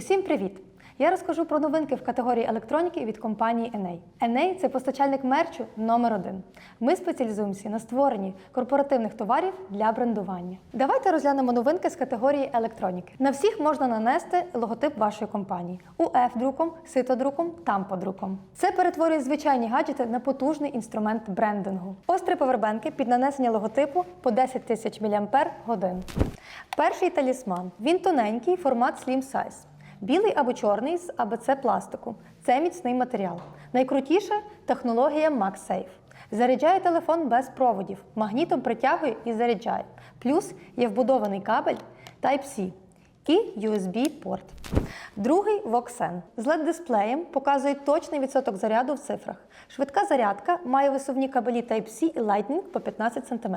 Усім привіт! Я розкажу про новинки в категорії електроніки від компанії Enei. Enei – це постачальник мерчу номер один. Ми спеціалізуємося на створенні корпоративних товарів для брендування. Давайте розглянемо новинки з категорії електроніки. На всіх можна нанести логотип вашої компанії УФ-друком, ситодруком, тамподруком. Це перетворює звичайні гаджети на потужний інструмент брендингу. Острі повербенки під нанесення логотипу по 10 тисяч мАч. Перший талісман. Він тоненький, формат Slim Size. Білий або чорний з АБЦ пластику. Це міцний матеріал. Найкрутіша технологія MagSafe. Заряджає телефон без проводів, магнітом притягує і заряджає. Плюс є вбудований кабель Type-C і USB-порт. Другий Voxen з LED-дисплеєм показує точний відсоток заряду в цифрах. Швидка зарядка має висувні кабелі Type-C і Lightning по 15 см.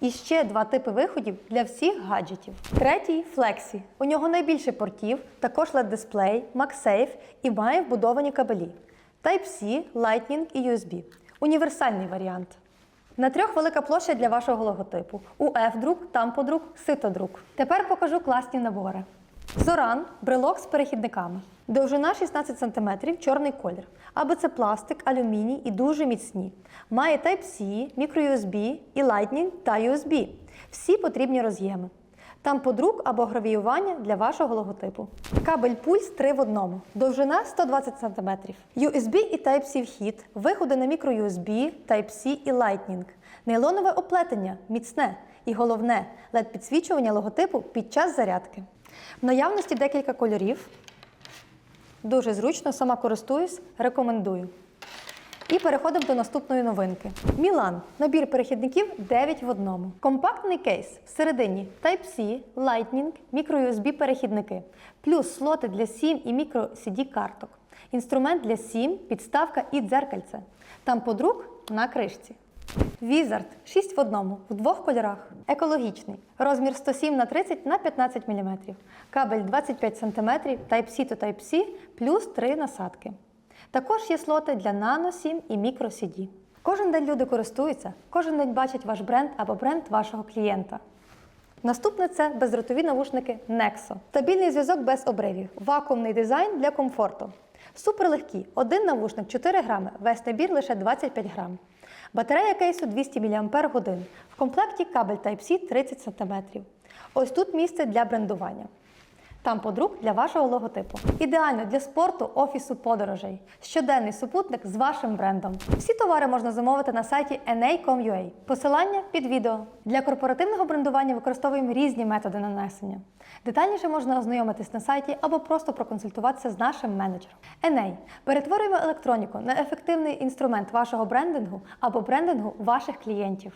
І ще два типи виходів для всіх гаджетів. Третій Flexi. У нього найбільше портів, також LED-дисплей, MagSafe і має вбудовані кабелі Type-C, Lightning і USB. Універсальний варіант. На трьох велика площа для вашого логотипу: УФ-друк, тамподрук, ситодрук. Тепер покажу класні набори. Зоран брелок з перехідниками. Довжина 16 см, чорний колір. Аби це пластик, алюміній і дуже міцні. Має Type-C, microUSB і Lightning та USB. Всі потрібні роз'єми. Там подрук або гравіювання для вашого логотипу. Кабель пульс 3 в одному. Довжина 120 см. USB і Type-C вхід, виходи на microUSB, Type-C і Lightning. Нейлонове оплетення міцне. І головне led підсвічування логотипу під час зарядки. В наявності декілька кольорів. Дуже зручно, сама користуюсь, рекомендую. І переходимо до наступної новинки. Мілан. Набір перехідників 9 в одному. Компактний кейс. Всередині Type-C, Lightning, microUSB перехідники. Плюс слоти для SIM і microCD карток. Інструмент для SIM, підставка і дзеркальце. Там подрук на кришці. Wizard 6 в одному в двох кольорах. Екологічний. Розмір 107 на 30 на 15 мм. Кабель 25 см Type-C to Type-C плюс 3 насадки. Також є слоти для Nano SIM і Micro CD. Кожен день люди користуються, кожен день бачать ваш бренд або бренд вашого клієнта. Наступне це бездротові навушники Nexo. Стабільний зв'язок без обривів, вакуумний дизайн для комфорту. Суперлегкі. Один навушник 4 грами, весь набір лише 25 грам. Батарея кейсу 200 мАч. В комплекті кабель Type-C 30 см. Ось тут місце для брендування. Там подрук для вашого логотипу. Ідеально для спорту, офісу, подорожей. Щоденний супутник з вашим брендом. Всі товаri можна замовити на сайті na.com.ua. Посилання під відео. Для корпоративного брендування використовуємо різні методи нанесення. Детальніше можна ознайомитись на сайті або просто проконсультуватися з нашим менеджером. NA. Перетворюємо електроніку на ефективний інструмент вашого брендингу або брендингу ваших клієнтів.